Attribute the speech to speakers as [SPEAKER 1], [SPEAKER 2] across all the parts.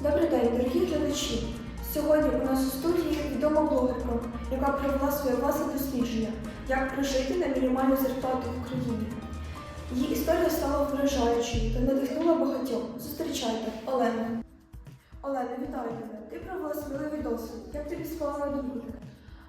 [SPEAKER 1] Добрий день, дорогі глядачі. Сьогодні у нас у студії відома блогерка, яка провела своє власне дослідження, як прожити на мінімальну зарплату в Україні. Її історія стала вражаючою та надихнула багатьох. Зустрічайте, Олена. Олена, вітаю тебе. Ти провела сміливий досвід. Як тобі склала на думку?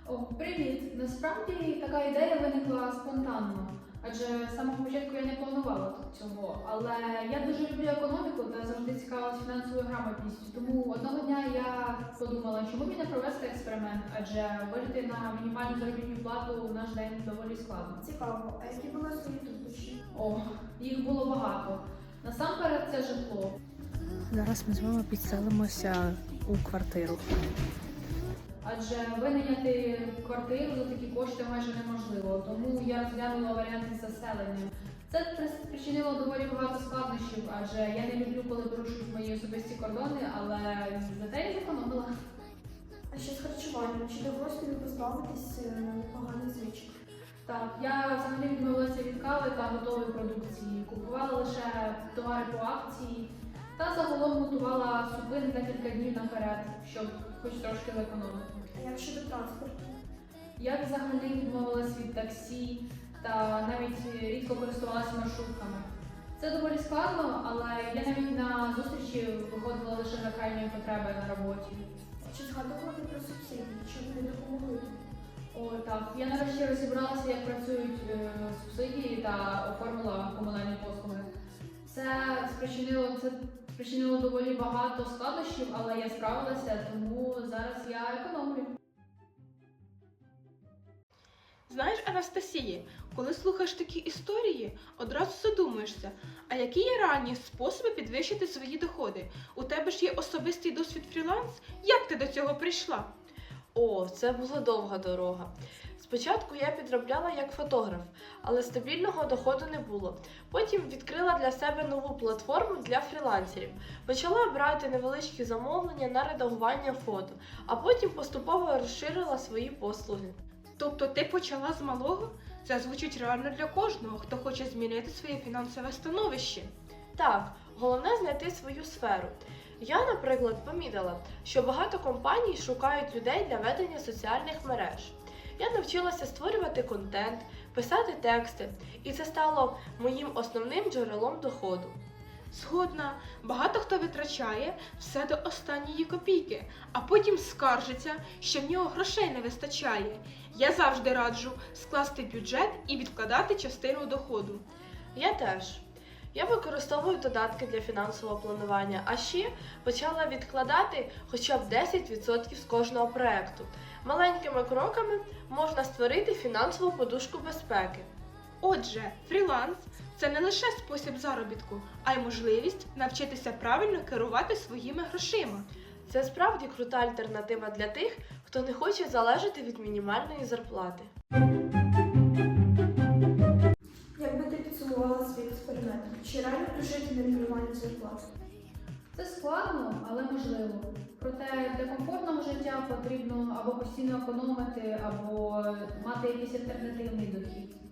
[SPEAKER 2] О, привіт! Насправді така ідея виникла спонтанно, адже з самого початку я не планувала тут цього. Але я дуже люблю економіку та завжди цікавилась фінансовою грамотністю. Тому одного дня я подумала, чому б не провести експеримент, адже вижити на мінімальну заробітну плату в наш день доволі складно.
[SPEAKER 1] Цікаво, а які були свої труднощі?
[SPEAKER 2] О, їх було багато. Насамперед це житло.
[SPEAKER 3] Зараз ми з вами підселимося у квартиру.
[SPEAKER 2] Адже винайняти квартиру за такі кошти майже неможливо, тому я розглянула варіанти з заселенням. Це спричинило доволі багато складнощів, адже я не люблю, коли порушують мої особисті кордони, але зате я зекономила.
[SPEAKER 1] А ще з харчуванням. Чи довелося тобі позбавитись е, поганих звичок?
[SPEAKER 2] Так, я взагалі відмовилася від кави та готової продукції, купувала лише товари по акції та загалом готувала супи на декілька днів наперед, щоб хоч трошки зекономити.
[SPEAKER 1] А як щодо транспорту?
[SPEAKER 2] Я взагалі відмовилась від таксі та навіть рідко користувалася маршрутками. Це доволі складно, але я навіть на зустрічі виходила лише за крайньої потреби на роботі.
[SPEAKER 1] Чи згадували про субсидії? Чи вони допомогли?
[SPEAKER 2] О, так. Я нарешті розібралася, як працюють е, субсидії та оформила комунальні послуги. Це спричинило це спричинило доволі багато складнощів, але я справилася, тому зараз я економлю.
[SPEAKER 4] Знаєш, Анастасія, коли слухаєш такі історії, одразу задумуєшся, а які є реальні способи підвищити свої доходи? У тебе ж є особистий досвід фріланс? Як ти до цього прийшла?
[SPEAKER 5] О, це була довга дорога. Спочатку я підробляла як фотограф, але стабільного доходу не було. Потім відкрила для себе нову платформу для фрілансерів. Почала брати невеличкі замовлення на редагування фото, а потім поступово розширила свої послуги.
[SPEAKER 4] Тобто ти почала з малого? Це звучить реально для кожного, хто хоче змінити своє фінансове становище.
[SPEAKER 5] Так, головне знайти свою сферу. Я, наприклад, помітила, що багато компаній шукають людей для ведення соціальних мереж. Я навчилася створювати контент, писати тексти, і це стало моїм основним джерелом доходу.
[SPEAKER 4] Згодна, багато хто витрачає все до останньої копійки, а потім скаржиться, що в нього грошей не вистачає. Я завжди раджу скласти бюджет і відкладати частину доходу.
[SPEAKER 5] Я теж. Я використовую додатки для фінансового планування, а ще почала відкладати хоча б 10% з кожного проекту. Маленькими кроками можна створити фінансову подушку безпеки.
[SPEAKER 4] Отже, фріланс це не лише спосіб заробітку, а й можливість навчитися правильно керувати своїми грошима.
[SPEAKER 5] Це справді крута альтернатива для тих, хто не хоче залежати від мінімальної зарплати.
[SPEAKER 1] Чи реально прожити на мінімальну зарплату?
[SPEAKER 2] Це складно, але можливо. Проте для комфортного життя потрібно або постійно економити, або мати якийсь альтернативний альтернативи.